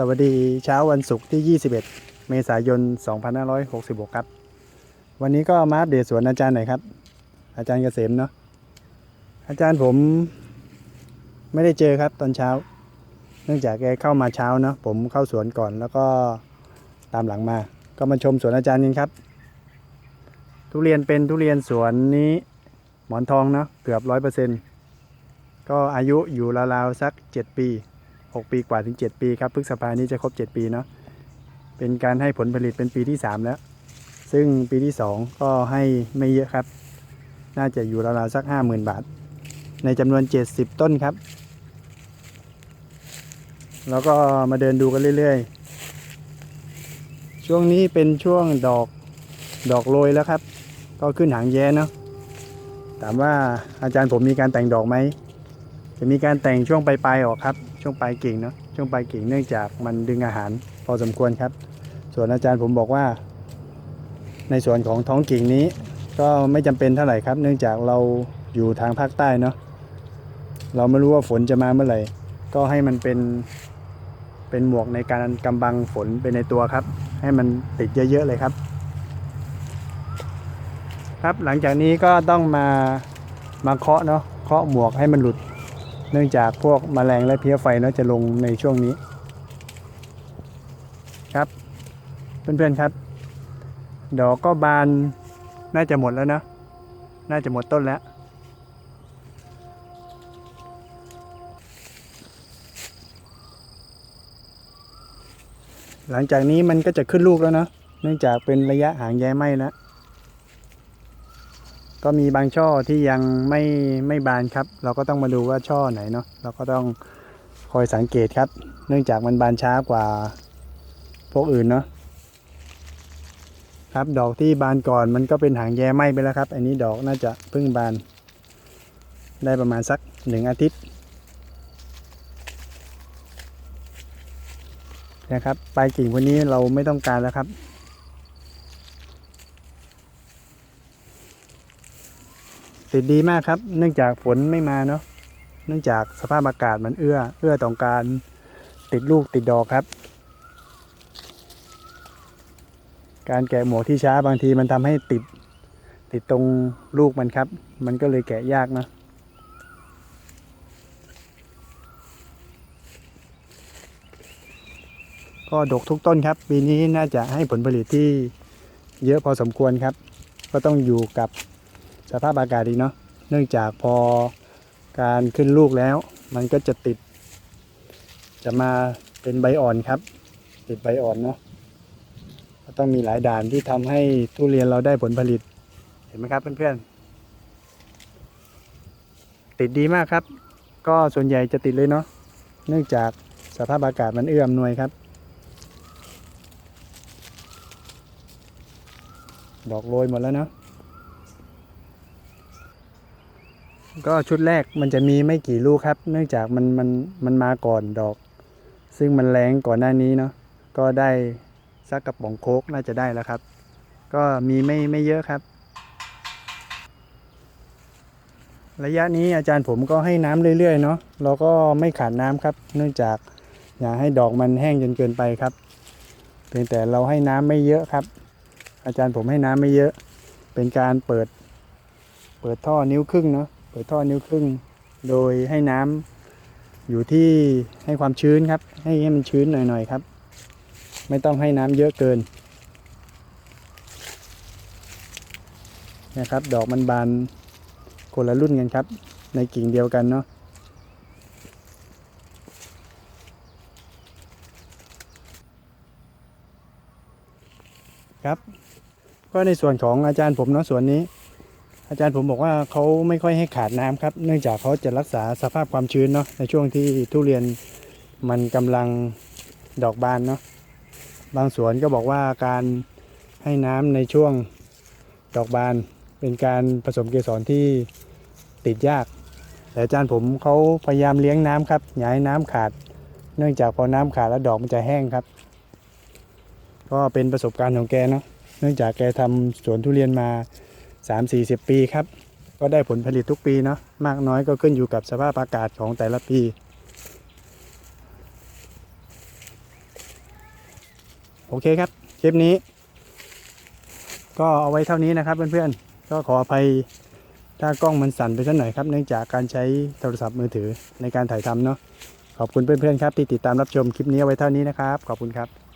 สวัสดีเช้าวันศุกร์ที่ 21 เมษายน 2566 ครับ วันนี้ก็มาอัปเดตสวนอาจารย์หน่อยครับ อาจารย์เกษมเนาะอาจารย์ผมไม่ได้เจอครับตอนเช้า เนื่องจากแกเข้ามาเช้าเนาะผมเข้าสวนก่อนแล้วก็ตามหลังมา ก็มาชมสวนอาจารย์กันครับ ทุเรียนเป็นทุเรียนสวนนี้หมอนทองเนาะเกือบร้อยเปอร์เซ็นต์ก็อายุอยู่ราวๆสัก 7 ปี 6 ปีกว่าถึง 7 ปีครับพฤษภานี้จะครบ 7 ปีเนาะเป็นการให้ผลผลิตเป็นปีที่ 3 แล้ว ซึ่งปีที่ 2 ก็ให้ไม่เยอะครับ น่าจะอยู่ราวๆสัก 50,000 บาท ในจำนวน 70 ต้นครับ แล้วก็มาเดินดูกันเรื่อย ๆ ช่วงนี้เป็นช่วงดอกดอกโรยแล้วครับ ก็ขึ้นหางแย้เนาะถามว่าอาจารย์ผมมีการแต่งดอกไหมจะมีการแต่งช่วงปลายๆออกครับช่วงปลายกิ่งเนาะช่วงปลายกิ่งเนื่องจากมันดึงอาหารพอสมควรครับ ส่วนอาจารย์ผมบอกว่า ในส่วนของท้องกิ่งนี้ ก็ไม่จำเป็นเท่าไหร่ครับ เนื่องจากเราอยู่ทางภาคใต้เนาะเราไม่รู้ว่าฝนจะมาเมื่อไหร่ ก็ให้มันเป็นเป็นหมวกในการกำบังฝนเป็นในตัวครับ ให้มันติดเยอะ ๆ เลยครับ ครับหลังจากนี้ก็ต้องมามาเคาะเนาะเคาะหมวกให้มันหลุด เนื่องจากพวกมแมลงและเพี้ยไฟเนาะจะลงในช่วงนี้ ครับ เพื่อนๆครับ ดอกก็บานน่าจะหมดแล้วนะ น่าจะหมดต้นแล้วหลังจากนี้มันก็จะขึ้นลูกแล้วเนาะเนื่องจากเป็นระยะห่างแย้ไหมแล้ว ก็มีบางช่อที่ยังไม่ไม่บานครับ เราก็ต้องมาดูว่าช่อไหนเนาะเราก็ต้องคอยสังเกตครับ เนื่องจากมันบานช้ากว่าพวกอื่นเนาะครับดอกที่บานก่อนมันก็เป็นหางแย้ไหมไปแล้วครับ อันนี้ดอกน่าจะเพิ่งบาน ได้ประมาณสักหนึ่งอาทิตย์นะครับปลายกิ่งพวกนี้เราไม่ต้องการแล้วครับ ติดดีมากครับ เนื่องจากฝนไม่มาเนาะเนื่องจากสภาพอากาศมันเอื้อ เอื้อต่อการติดลูกติดดอกครับ การแกะหมวกที่ช้าบางทีมันทำให้ติด ติดตรงลูกมันครับ มันก็เลยแกะยากนะก็ดกทุกต้นครับ ปีนี้น่าจะให้ผลผลิตที่เยอะพอสมควรครับ ก็ต้องอยู่กับ สภาพอากาศดีเนาะเนื่องจากพอการขึ้นลูกแล้ว มันก็จะติด จะมาเป็นใบอ่อนครับ ติดใบอ่อนเนาะก็ต้องมีหลายด่านที่ทำให้ทุเรียนเราได้ผลผลิต เห็นไหมครับเพื่อนๆ ติดดีมากครับ ก็ส่วนใหญ่จะติดเลยเนาะเนื่องจากสภาพอากาศมันเอื้ออำนวยครับ ดอกโรยหมดแล้วเนาะ ก็ชุดแรกมันจะมีไม่กี่ลูกครับ เนื่องจากมันมันมันมาก่อนดอก ซึ่งมันแรงก่อนหน้านี้เนาะก็ได้สักกระป๋องโคกน่าจะได้แล้วครับ ก็มีไม่ไม่เยอะครับ ระยะนี้อาจารย์ผมก็ให้น้ำเรื่อยๆเนาะเราก็ไม่ขาดน้ำครับ เนื่องจากอย่าให้ดอกมันแห้งจนเกินไปครับเพียงแต่เราให้น้ำไม่เยอะครับ อาจารย์ผมให้น้ำไม่เยอะ เป็นการเปิด เปิดท่อนิ้วครึ่งเนาะ ปิดท่อนิ้วครึ่ง โดยให้น้ำอยู่ที่ให้ความชื้นครับ ให้ให้มันชื้นหน่อยๆครับ ไม่ต้องให้น้ำเยอะเกินนะครับ ดอกมันบานคนละรุ่นกันครับ ในกิ่งเดียวกันเนาะครับ ก็ในส่วนของอาจารย์ผมเนาะส่วนนี้ อาจารย์ผมบอกว่าเขาไม่ค่อยให้ขาดน้ำครับ เนื่องจากเขาจะรักษาสภาพความชื้นเนาะในช่วงที่ทุเรียนมันกำลังดอกบานเนาะบางสวนก็บอกว่าการให้น้ำในช่วงดอกบานเป็นการผสมเกสรที่ติดยาก แต่อาจารย์ผมเขาพยายามเลี้ยงน้ำครับอย่าให้น้ำขาด เนื่องจากพอน้ำขาดแล้วดอกมันจะแห้งครับ ก็เป็นประสบการณ์ของแกเนาะเนื่องจากแกทำสวนทุเรียนมา 3 4 0 ปีครับ ก็ได้ผลผลิตทุกปีเนาะมากน้อยก็ขึ้นอยู่กับสภาพอากาศของแต่ละปีโอเคครับ คลิปนี้ ก็เอาไว้เท่านี้นะครับเพื่อนๆ ก็ขออภัยถ้ากล้องมันสั่นไปสักหน่อยครับ เนื่องจากการใช้โทรศัพท์มือถือในการถ่ายทำเนาะขอบคุณเพื่อนๆครับที่ติดตามรับชมคลิปนี้เอาไว้เท่านี้นะครับ ขอบคุณครับ